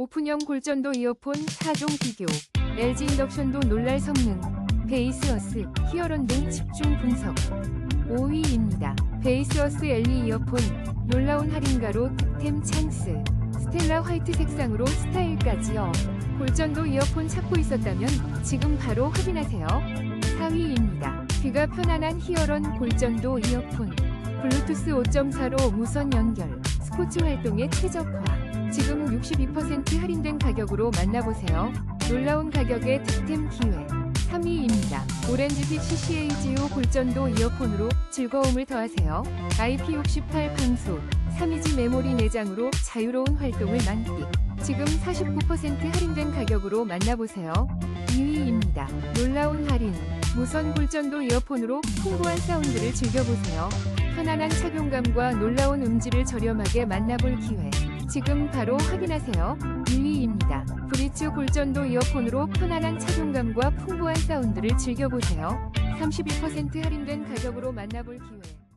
오픈형 골전도 이어폰 4종 비교, LG 인덕션도 놀랄 성능, 베이스어스, 히어론 등 집중 분석. 5위입니다. 베이스어스 엘리 이어폰, 놀라운 할인가로 득템 찬스, 스텔라 화이트 색상으로 스타일까지요. 골전도 이어폰 찾고 있었다면 지금 바로 확인하세요. 4위입니다. 귀가 편안한 히어론 골전도 이어폰, 블루투스 5.4로 무선 연결, 스포츠 활동에 최적화. 지금 62% 할인된 가격으로 만나보세요. 놀라운 가격의 득템 기회. 3위입니다. 오렌지빛 CCAGO 골전도 이어폰으로 즐거움을 더하세요. IP68 방수, 3이지 메모리 내장으로 자유로운 활동을 만끽. 지금 49% 할인된 가격으로 만나보세요. 2위입니다. 놀라운 할인, 무선 골전도 이어폰으로 풍부한 사운드를 즐겨보세요. 편안한 착용감과 놀라운 음질을 저렴하게 만나볼 기회. 지금 바로 확인하세요. 1위입니다. 브리츠 골전도 이어폰으로 편안한 착용감과 풍부한 사운드를 즐겨보세요. 32% 할인된 가격으로 만나볼 기회.